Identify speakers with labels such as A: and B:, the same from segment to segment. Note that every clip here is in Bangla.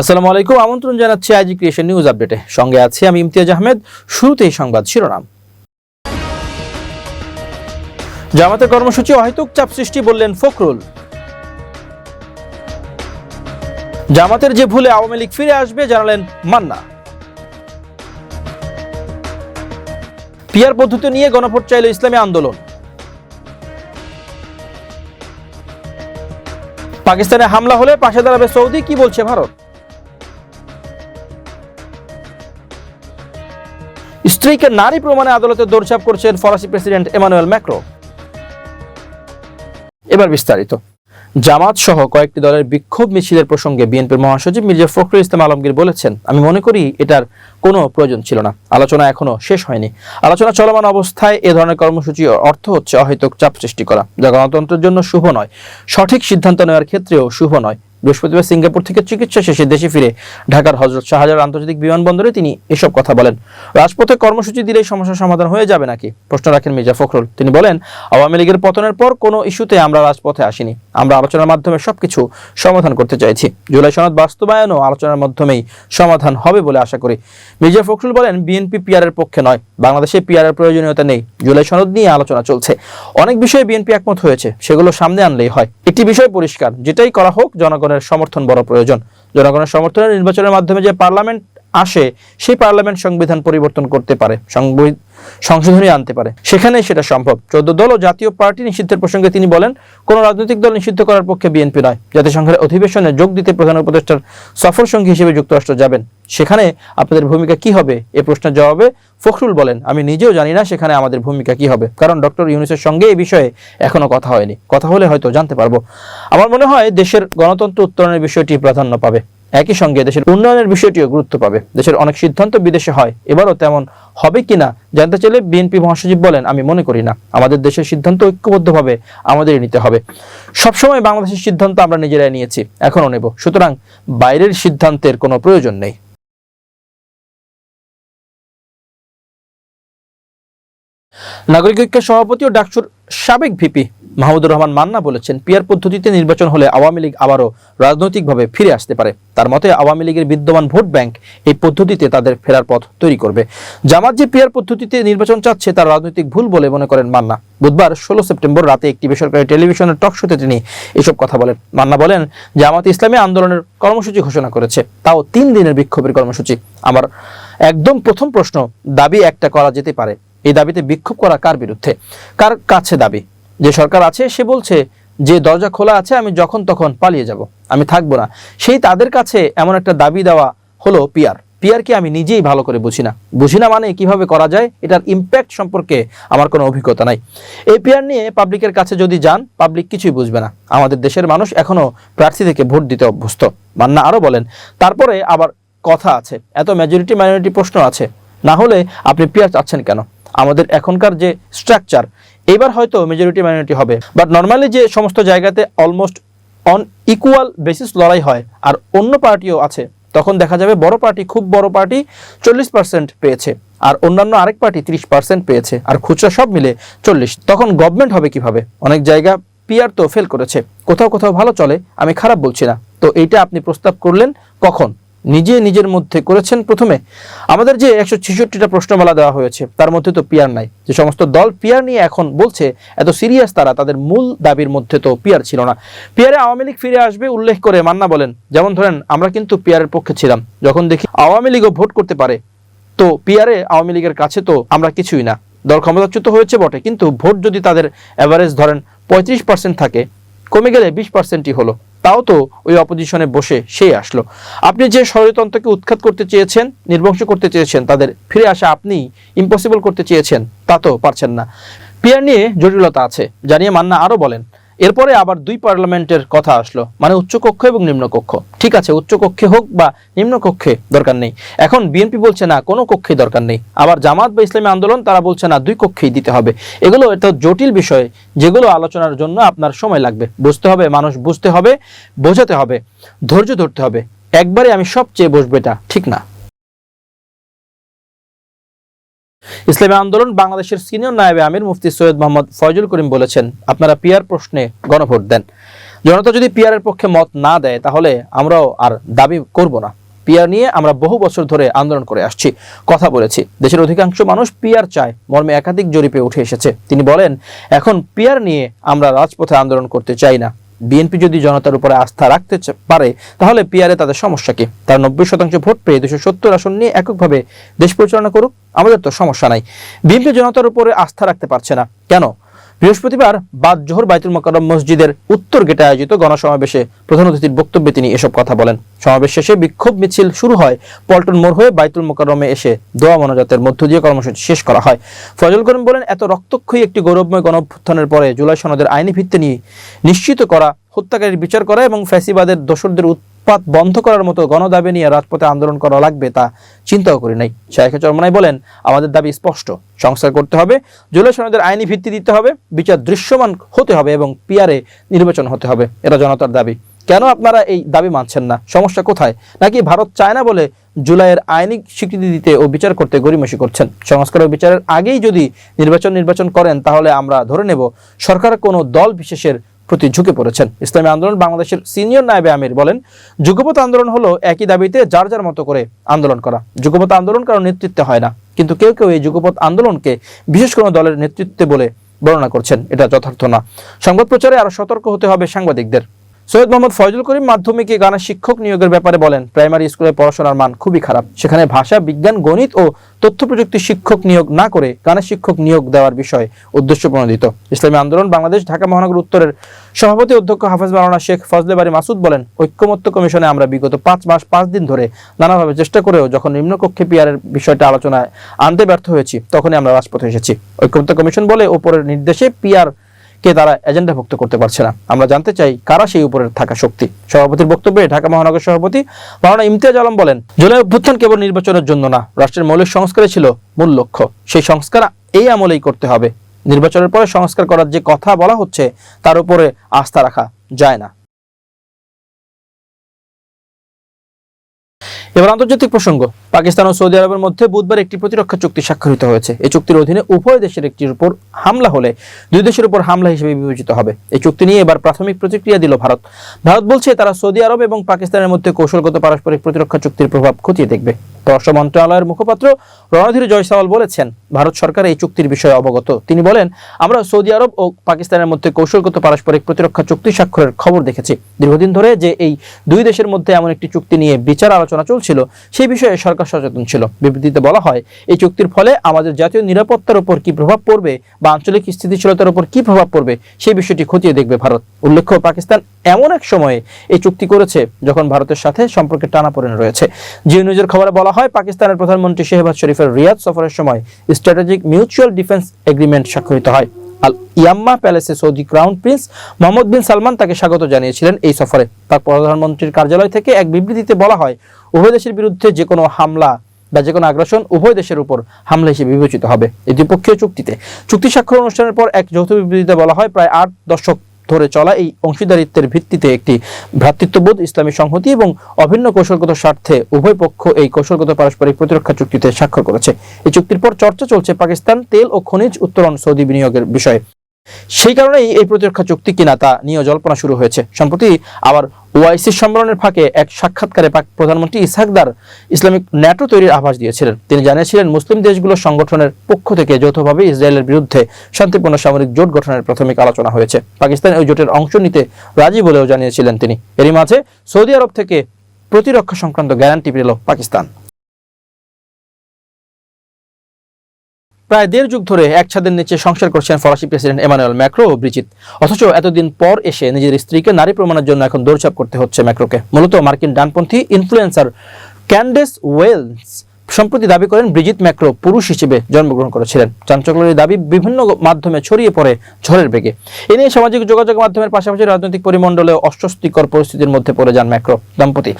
A: আসসালামু আলাইকুম। আমন্ত্রণ জানাচ্ছি আইজি ক্রিয়েশন নিউজ আপডেটে। সঙ্গে আছি আমি ইমতিয়াজ আহমেদ। শুরুতেই সংবাদ শিরোনাম। জামাতের কর্মসূচি অহেতুক চাপ সৃষ্টি বললেন ফখরুল। জামাতের যে ভুলে আওয়ামী লীগ ফিরে আসবে জানালেন মান্না। পিয়ার পদ্ধতি নিয়ে গণভোট চাইল ইসলামী আন্দোলন। পাকিস্তানে হামলা হলে পাশে দাঁড়াবে সৌদি, কি বলছে ভারত? স্ত্রীকে নারী প্রমাণে আদালতে দৌড়ঝাঁপ করছেন ফরাসি প্রেসিডেন্ট এমানুয়েল ম্যাক্রো। এবার বিস্তারিত। জামাত সহ কয়েকটি দলের বিক্ষোভ মিছিলের প্রসঙ্গে বিএনপির মহাসচিব মির্জা ফখরুল ইসলাম আলমগীর বলেছেন, আমি মনে করি এটার কোনো প্রয়োজন ছিল না। আলোচনা এখনও শেষ হয়নি। আলোচনা চলমান অবস্থায় এ ধরনের কর্মসূচি অর্থ হচ্ছে অহেতুক চাপ সৃষ্টি করা। যা গণতন্ত্রের জন্য শুভ নয়। সঠিক সিদ্ধান্ত নেওয়ার ক্ষেত্রেও শুভ নয়। বৃহস্পতিবার সিঙ্গাপুর থেকে চিকিৎসা শেষে দেশে ফিরে ঢাকার হজরত শাহজালাল আন্তর্জাতিক বিমানবন্দরে তিনি এসব কথা বলেন। রাজপথে কর্মসূচি দিলেই সমস্যার সমাধান হয়ে যাবে নাকি? প্রশ্ন রাখেন মির্জা ফখরুল। তিনি বলেন, আওয়ামী লীগের পতনের পর কোনো ইস্যুতে আমরা রাজপথে আসিনি। আমরা আলোচনার মাধ্যমে সবকিছু সমাধান করতে চাইছি। জুলাই সনদ বাস্তবায়নও আলোচনার মাধ্যমেই সমাধান হবে বলে আশা করি। মির্জা ফখরুল বলেন, বিএনপি পিয়ারের পক্ষে নয়। বাংলাদেশে পিয়ারের প্রয়োজনীয়তা নেই। জুলাই সনদ নিয়ে আলোচনা চলছে। অনেক বিষয়ে বিএনপি একমত হয়েছে। সেগুলো সামনে আনলেই হয়। একটি বিষয় পরিষ্কার, যেটাই করা হোক জনগণের সমর্থন বড় প্রয়োজন। জনগণের সমর্থনের নির্বাচনের মাধ্যমে যে পার্লামেন্ট আসে, সেই পার্লামেন্ট সংবিধান পরিবর্তন করতে পারে সংশোধনী আনতে পারে। সেখানেই সেটা সম্ভব। চোদ্দ দল ও জাতীয় পার্টি নিষিদ্ধের প্রসঙ্গে তিনি বলেন, কোন রাজনৈতিক দল নিষিদ্ধ করার পক্ষে বিএনপি নয়। জাতিসংঘের অধিবেশনে যোগ দিতে প্রধান উপদেষ্টার সফর সঙ্গী হিসেবে যুক্তরাষ্ট্র যাবেন। সেখানে আপনাদের ভূমিকা কি হবে? এ প্রশ্নের জবাবে ফখরুল বলেন, আমি নিজেও জানি না সেখানে আমাদের ভূমিকা কি হবে। কারণ ডক্টর ইউনুসের সঙ্গে এই বিষয়ে এখনও কথা হয়নি। কথা হলে হয়তো জানতে পারব। আমার মনে হয় দেশের গণতন্ত্র উত্তরণের বিষয়টি প্রাধান্য পাবে। একই সঙ্গে দেশের উন্নয়নের বিষয়টিও গুরুত্ব পাবে। দেশের অনেক সিদ্ধান্ত বিদেশে হয়, এবারও তেমন হবে কিনা জানতে চাইলে বিএনপি মহাসচিব বলেন, আমি মনে করি না। আমাদের দেশের সিদ্ধান্ত ঐক্যবদ্ধভাবে আমাদেরই নিতে হবে। সবসময় বাংলাদেশের সিদ্ধান্ত আমরা নিজেরাই নিয়েছি, এখনও নেব। সুতরাং বাইরের সিদ্ধান্তের কোনো প্রয়োজন নেই। নাগরিক ঐক্যের সভাপতি ও ডাকসুর সাবেক ভিপি মাহমুদুর রহমান মান্না বলেছেন, পিয়ার পদ্ধতিতে নির্বাচন হলে আওয়ামী লীগ আবারও রাজনৈতিকভাবে ফিরে আসতে পারে। তার মতে, আওয়ামী লীগের বিদ্যমান ভোট ব্যাংক এই পদ্ধতিতে তাদের ফেরার পথ তৈরি করবে। জামাত যে পিয়ার পদ্ধতিতে নির্বাচন চাচ্ছে তার রাজনৈতিক ভুল বলে মনে করেন মান্না। বুধবার ষোলো সেপ্টেম্বর রাতে একটি বেসরকারি টেলিভিশনের টক শোতে তিনি এসব কথা বলেন। মান্না বলেন, জামাত ইসলামী আন্দোলনের কর্মসূচি ঘোষণা করেছে, তাও তিন দিনের বিক্ষোভের কর্মসূচি। আমার একদম প্রথম প্রশ্ন, দাবি একটা করা যেতে পারে। এই দাবিতে বিক্ষোভ করা কার বিরুদ্ধে? কার কাছে দাবি? যে সরকার আছে, সে বলছে, যে দরজা খোলা আছে, আমি যখন তখন পালিয়ে যাব। আমি থাকব না। সেই তাদের কাছে এমন একটা দাবি দেওয়া হলো পিয়ার। পিয়ারকে আমি নিজেই ভালো করে বুঝি না। বুঝি না মানে কীভাবে করা যায়, এটার ইম্প্যাক্ট সম্পর্কে আমার কোনো অভিজ্ঞতা নাই। এই পিয়ার নিয়ে পাবলিকের কাছে যদি যান পাবলিক কিছুই বুঝবে না। আমাদের দেশের মানুষ এখনও প্রার্থী থেকে ভোট দিতে অভ্যস্ত। মান্না আরও বলেন, তারপরে আবার কথা আছে। এত মেজরিটি মাইনরিটি প্রশ্ন আছে। না হলে আপনি পিয়ার চাচ্ছেন কেন? আমাদের এখনকার যে স্ট্রাকচার এবার হয়তো মেজরিটি মাইনরিটি হবে। বাট নর্মালি যে সমস্ত জায়গাতে অলমোস্ট অন ইকুয়াল বেসিস লড়াই হয়, আর অন্য পার্টিও আছে, তখন দেখা যাবে বড় পার্টি খুব বড় পার্টি চল্লিশ পার্সেন্ট পেয়েছে, আর অন্যান্য আরেক পার্টি তিরিশ পার্সেন্ট পেয়েছে, আর খুচরা সব মিলে চল্লিশ। তখন গভর্নমেন্ট হবে কীভাবে? অনেক জায়গা পিআর তো ফেল করেছে, কোথাও কোথাও ভালো চলে, আমি খারাপ বলছি না। তো এইটা আপনি প্রস্তাব করলেন কখন? নিজে নিজের মধ্যে করেছেন প্রথমে। আমাদের যে একশো ছেষট্টিটা প্রশ্নমালা দেওয়া হয়েছে, তার মধ্যে তো পিয়ার নাই। যে সমস্ত দল পিয়ার নিয়ে এখন বলছে, এত সিরিয়াস তারা, তাদের মূল দাবির মধ্যে তো পিয়ার ছিল না। পিয়ারে আওয়ামী লীগ ফিরে আসবে উল্লেখ করে মান্না বলেন, যেমন ধরেন, আমরা কিন্তু পিয়ারের পক্ষে ছিলাম। যখন দেখি আওয়ামী লীগও ভোট করতে পারে, তো পিয়ারে আওয়ামী লীগের কাছে তো আমরা কিছুই না। দল ক্ষমতাচ্যুত হয়েছে বটে, কিন্তু ভোট যদি তাদের অ্যাভারেজ ধরেন পঁয়ত্রিশ পার্সেন্ট থাকে কমে গেলে বিশ পার্সেন্টই হলো। তাও তো ওই অপোজিশনে বসে সেই আসলো। আপনি যে ষড়যন্ত্রকে উৎখাত করতে চেয়েছেন, নির্বংশ করতে চেয়েছেন, তাদের ফিরে আসা আপনি ইম্পসিবল করতে চেয়েছেন, তা তো পারছেন না। পিয়ার নিয়ে জটিলতা আছে, জানিয়ে মান্না আরও বলেন। এরপরে আবার দুই পার্লামেন্টের কথা আসলো মানে উচ্চকক্ষ এবং নিম্নকক্ষ। ঠিক আছে, উচ্চকক্ষে হোক বা নিম্নকক্ষে দরকার নেই। এখন বিএনপি বলছে না, কোনো কক্ষে দরকার নেই। আবার জামাত বা ইসলামী আন্দোলন, তারা বলছে না, দুই কক্ষেই দিতে হবে। এগুলো এটা জটিল বিষয়, যেগুলো আলোচনার জন্য আপনার সময় লাগবে। বুঝতে হবে, মানুষ বুঝতে হবে, বোঝাতে হবে, ধৈর্য ধরতে হবে। একবারে আমি সবচেয়ে বসবো এটা, ঠিক না? ইসলামী আন্দোলন বাংলাদেশের সিনিয়র নায়েবে আমির মুফতি সৈয়দ মোহাম্মদ ফয়জুল করিম বলেছেন, আপনারা পিয়ার প্রশ্নে গণভোট দেন। জনতা যদি পিয়ারের পক্ষে মত না দেয়, তাহলে আমরাও আর দাবি করব না। পিয়ার নিয়ে আমরা বহু বছর ধরে আন্দোলন করে আসছি। কথা বলেছি। দেশের অধিকাংশ মানুষ পিয়ার চায়, মর্মে একাধিক জরিপে উঠে এসেছে। তিনি বলেন, এখন পিয়ার নিয়ে আমরা রাজপথে আন্দোলন করতে চাই না। বিএনপি যদি জনতার উপরে আস্থা রাখতে পারে, তাহলে পিয়ারে তাদের সমস্যা কি? তারা নব্বই শতাংশ ভোট পেয়ে দুশো সত্তর আসন নিয়ে এককভাবে দেশ পরিচালনা করুক, আমাদের তো সমস্যা নাই। বিএনপি জনতার উপরে আস্থা রাখতে পারছে না। কেন? বৃহস্পতিবার বাদ জোহর বাইতুল মোকাররম মসজিদের উত্তর গেটে আয়োজিত গণসমাবেশে প্রধান অতিথির বক্তব্যে তিনি এসব কথা বলেন। সমাবেশ শেষে বিক্ষোভ মিছিল শুরু হয়। পল্টন মোড় হয়ে বাইতুল মোকাররমে এসে দোয়া মনোজাতের মধ্য দিয়ে কর্মসূচি শেষ করা হয়। ফজল করিম বলেন, এত রক্তক্ষয়ী একটি গৌরবময় গণঅভ্যুত্থানের পরে জুলাই সনদের আইনি ভিত্তি নিয়ে নিশ্চিত করা, হত্যাকারীর বিচার করা এবং ফ্যাসিবাদের দোসরদের উৎপাত বন্ধ করার মতো গণদাবি নিয়ে রাজপথে আন্দোলন করা লাগবে তা চিন্তাও করি নাই। শাহেখা চরমনাই বলেন, আমাদের দাবি স্পষ্ট। সংস্কার করতে হবে, জুলাই সনদের আইনি ভিত্তি দিতে হবে, বিচার দৃশ্যমান হতে হবে এবং পিয়ারে নির্বাচন হতে হবে। এটা জনতার দাবি। কেন আপনারা এই দাবি মানছেন না? সমস্যা কোথায়? নাকি ভারত চায় না বলে জুলাইয়ের আইনি স্বীকৃতি দিতে ও বিচার করতে গরিমসি করছেন? সংস্কার ও বিচারের আগেই যদি নির্বাচন নির্বাচন করেন, তাহলে আমরা ধরে নেব, সরকার কোনো দল বিশেষের প্রতি ঝুঁকে পড়েছেন। ইসলামী আন্দোলন বাংলাদেশের সিনিয়র নায়বে আমির বলেন যুগপথ আন্দোলন হলো একই দাবিতে যার যার মতো করে আন্দোলন করা। যুগপথ আন্দোলন কারও নেতৃত্বে হয় না, কিন্তু কেউ কেউ এই যুগপথ আন্দোলনকে বিশেষ কোনো দলের নেতৃত্বে বলে বর্ণনা করছেন। এটা যথার্থ না। সংবাদ প্রচারে আরও সতর্ক হতে হবে সাংবাদিকদের। সৈয়দ মোহাম্মদ ফয়জুল করিম মাধ্যমিকে গানের শিক্ষক নিয়োগের ব্যাপারে বলেন, প্রাইমারি স্কুলে পড়াশোনার মান খুবই খারাপ। সেখানে ভাষা, বিজ্ঞান, গণিত ও তথ্য প্রযুক্তি শিক্ষক নিয়োগ না করে গানের শিক্ষক নিয়োগ দেওয়ার বিষয়ে উদ্দেশ্য প্রণোদিত। ইসলামী আন্দোলন, বাংলাদেশ, ঢাকা মহানগর উত্তরের সভাপতি অধ্যক্ষ হাফেজ মাওলানা শেখ ফজলে বাড়ি মাসুদ বলেন, ঐক্যমত্য কমিশনে আমরা বিগত পাঁচ মাস, পাঁচ দিন ধরে নানাভাবে চেষ্টা করেও যখন নিম্নকক্ষে পিয়ারের বিষয়টা আলোচনায় আনতে ব্যর্থ হয়েছি, তখনই আমরা রাজপথে এসেছি। ঐক্যমত্য কমিশন বলে ওপরের নির্দেশে পিয়ার কে তারা এজেন্ডাভুক্ত করতে পারছে না। আমরা জানতে চাই কারা সেই উপরে থাকা শক্তি। সভাপতির বক্তব্যে ঢাকা মহানগর সভাপতি মাওলানা ইমতিয়াজ আলম বলেন, জুলাই অভ্যুত্থান কেবল নির্বাচনের জন্য না, রাষ্ট্রের মৌলিক সংস্কারে ছিল মূল লক্ষ্য। সেই সংস্কার এই আমলেই করতে হবে। নির্বাচনের পরে সংস্কার করার যে কথা বলা হচ্ছে, তার উপরে আস্থা রাখা যায় না। এবার আন্তর্জাতিক প্রসঙ্গ। পাকিস্তান ও সৌদি আরবের মধ্যে বুধবার একটি প্রতিরক্ষা চুক্তি স্বাক্ষরিত হয়েছে। এই চুক্তির অধীনে উভয় দেশের একটির উপর হামলা হলে দুই দেশের উপর হামলা হিসেবে বিবেচিত হবে। এই চুক্তি নিয়ে এবার প্রাথমিক প্রতিক্রিয়া দিল ভারত। ভারত বলছে, তারা সৌদি আরব এবং পাকিস্তানের মধ্যে কৌশলগত পারস্পরিক প্রতিরক্ষা চুক্তির প্রভাব খতিয়ে দেখবে। পররাষ্ট্র মন্ত্রণালয়ের মুখপাত্র রণধীর জয়সাওয়াল বলেছেন, ভারত সরকার এই চুক্তির বিষয়ে অবগত। তিনি বলেন, আমরা সৌদি আরব ও পাকিস্তানের মধ্যে কৌশলগত পারস্পরিক প্রতিরক্ষা চুক্তি স্বাক্ষরের খবর দেখেছি। দীর্ঘদিন ধরে যে এই দুই দেশের মধ্যে এমন একটি চুক্তি নিয়ে বিচার আলোচনা চলছিল সেই বিষয়ে সরকার সচেতন ছিল। বিবৃতিতে বলা হয়, এই চুক্তির ফলে আমাদের জাতীয় নিরাপত্তার উপর কি প্রভাব পড়বে বা আঞ্চলিক স্থিতিশীলতার উপর কি প্রভাব পড়বে, সেই বিষয়টি খতিয়ে দেখবে ভারত। উল্লেখ্য, পাকিস্তান এমন এক সময়ে এই চুক্তি করেছে যখন ভারতের সাথে সম্পর্কের টানাপোড়েন রয়েছে। জিও নিউজের খবরে বলা হয়, পাকিস্তানের প্রধানমন্ত্রী শেহবাজ শরীফের রিয়াদ সফরের সময় স্ট্র্যাটেজিক মিউচুয়াল ডিফেন্স এগ্রিমেন্ট স্বাক্ষরিত হয়। Al Yamamah প্যালেসে Saudi crown prince Mohammed bin Salman তাকে স্বাগত জানিয়েছিলেন এই সফরে। পাক প্রধানমন্ত্রীর কার্যালয় থেকে এক বিবৃতিতে বলা হয় উভয় দেশের বিরুদ্ধে যে কোনো হামলা বা যে কোনো আগ্রাসন উভয় দেশের উপর হামলা হিসেবে বিবেচিত হবে। এই দ্বিপক্ষীয় চুক্তিতে চুক্তি স্বাক্ষর অনুষ্ঠানের পর এক যৌথ বিবৃতিতে বলা হয়, প্রায় আট দশক ধরে চলা এই অংশীদারিত্বের ভিত্তিতে একটি ভ্রাতৃত্ববোধ ইসলামী সংহতি এবং অভিন্ন কৌশলগত স্বার্থে উভয় পক্ষ এই কৌশলগত পারস্পরিক প্রতিরক্ষা চুক্তিতে স্বাক্ষর করেছে। এই চুক্তির পর চর্চা চলছে পাকিস্তান তেল ও খনিজ উত্তোলন সৌদি বিনিয়োগের বিষয়ে। সেই কারণেই এই প্রতিরক্ষা চুক্তি কিনা তা নিয়ে জল্পনা শুরু হয়েছে। সম্প্রতি আবার ওআইসি সম্মেলনের ফাঁকে এক সাক্ষাৎকারে পাক প্রধানমন্ত্রী ইসহাকদার ইসলামিক ন্যাটো তৈরির আভাস দিয়েছিলেন। তিনি জানিয়েছিলেন, মুসলিম দেশগুলোর সংগঠনের পক্ষ থেকে যৌথভাবে ইসরায়েলের বিরুদ্ধে শান্তিপূর্ণ সামরিক জোট গঠনের প্রাথমিক আলোচনা হয়েছে। পাকিস্তান ওই জোটের অংশ নিতে রাজি বলেও জানিয়েছিলেন তিনি। এরই মাঝে সৌদি আরব থেকে প্রতিরক্ষা সংক্রান্ত গ্যারান্টি পেল পাকিস্তান। প্রায় দেড় যুগ ধরে এক ছাদের নিচে সংসার করছেন ফরাসি প্রেসিডেন্ট এমানুয়েল ম্যাক্রো ও ব্রিজিত। অথচ এতদিন পর এসে নিজের স্ত্রীকে নারী প্রমাণের জন্য এখন দৌড়ছাপ করতে হচ্ছে ম্যাক্রোকে। মূলত মার্কিন ডানপন্থী ইনফ্লুয়েন্সার ক্যান্ডেস ওয়েলস সম্প্রতি দাবি করেন ব্রিজিত ম্যাক্রো পুরুষ হিসেবে জন্মগ্রহণ করেছিলেন। চাঞ্চল্যের দাবি বিভিন্ন মাধ্যমে ছড়িয়ে পড়ে ঝড়ের বেগে। এ নিয়ে সামাজিক যোগাযোগ মাধ্যমের পাশাপাশি রাজনৈতিক পরিমণ্ডলে অস্বস্তিকর পরিস্থিতির মধ্যে পড়ে যান ম্যাক্রো দম্পতি।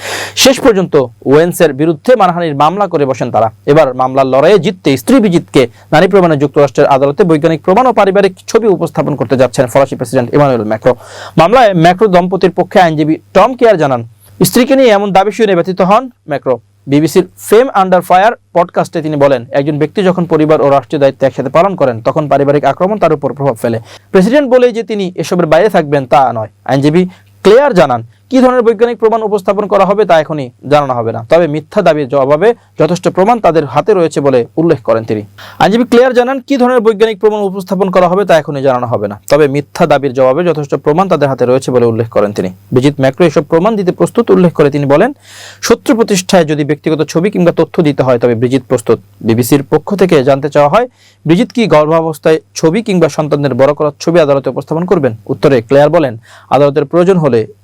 A: শেষ পর্যন্ত ওয়েন্সের বিরুদ্ধে মানহানির মামলা করে বসেন তারা। এবার মামলার লড়াইয়ে জিততে স্ত্রী বিজিতকে নারী প্রমাণে যুক্তরাষ্ট্রের আদালতে বৈজ্ঞানিক প্রমাণ ও পারিবারিক ছবি উপস্থাপন করতে যাচ্ছেন ফরাসি প্রেসিডেন্ট ইমানুয়েল ম্যাক্রো। মামলায় ম্যাক্রো দম্পতির পক্ষে আইনজীবী টম কেয়ার জানান, স্ত্রীকে নিয়ে এমন দাবি শুনে ব্যথিত হন ম্যাক্রো। বিবিসির ফেম আন্ডার ফায়ার পডকাস্টে তিনি বলেন, একজন ব্যক্তি যখন পরিবার ও রাষ্ট্রীয় দায়িত্ব একসাথে পালন করেন, তখন পারিবারিক আক্রমণ তার উপর প্রভাব ফেলে। প্রেসিডেন্ট বলে যে তিনি এসবের বাইরে থাকবেন তা নয়। আইনজীবী ক্লেয়ার জানান কি ধরনের বৈজ্ঞানিক প্রমাণ উপস্থাপন করা হবে তা এখনই জানানো হবে না। তবে মিথ্যা দাবির জবাবে যথেষ্ট প্রমাণ তাদের হাতে রয়েছে বলে উল্লেখ করেন তিনি। আইনজীবী ক্লিয়ার জানান, কি ধরনের বৈজ্ঞানিক প্রমাণ উপস্থাপন করা হবে তা এখনই জানানো হবে না। তবে মিথ্যা দাবির জবাবে যথেষ্ট প্রমাণ তাদের হাতে রয়েছে বলে উল্লেখ করেন তিনি। বিজিত ম্যাক্রো এসব প্রমাণ দিতে প্রস্তুত উল্লেখ করে তিনি বলেন, শত্রু প্রতিষ্ঠায় যদি ব্যক্তিগত ছবি কিংবা তথ্য দিতে হয়, তবে ব্রিজিত প্রস্তুত। বিবিসির পক্ষ থেকে জানতে চাওয়া হয়, ব্রিজিত কি গর্ভাবস্থায় ছবি কিংবা সন্তানদের বড় করার ছবি আদালতে উপস্থাপন করবেন? উত্তরে ক্লেয়ার বলেন, আদালতের প্রয়োজন হলে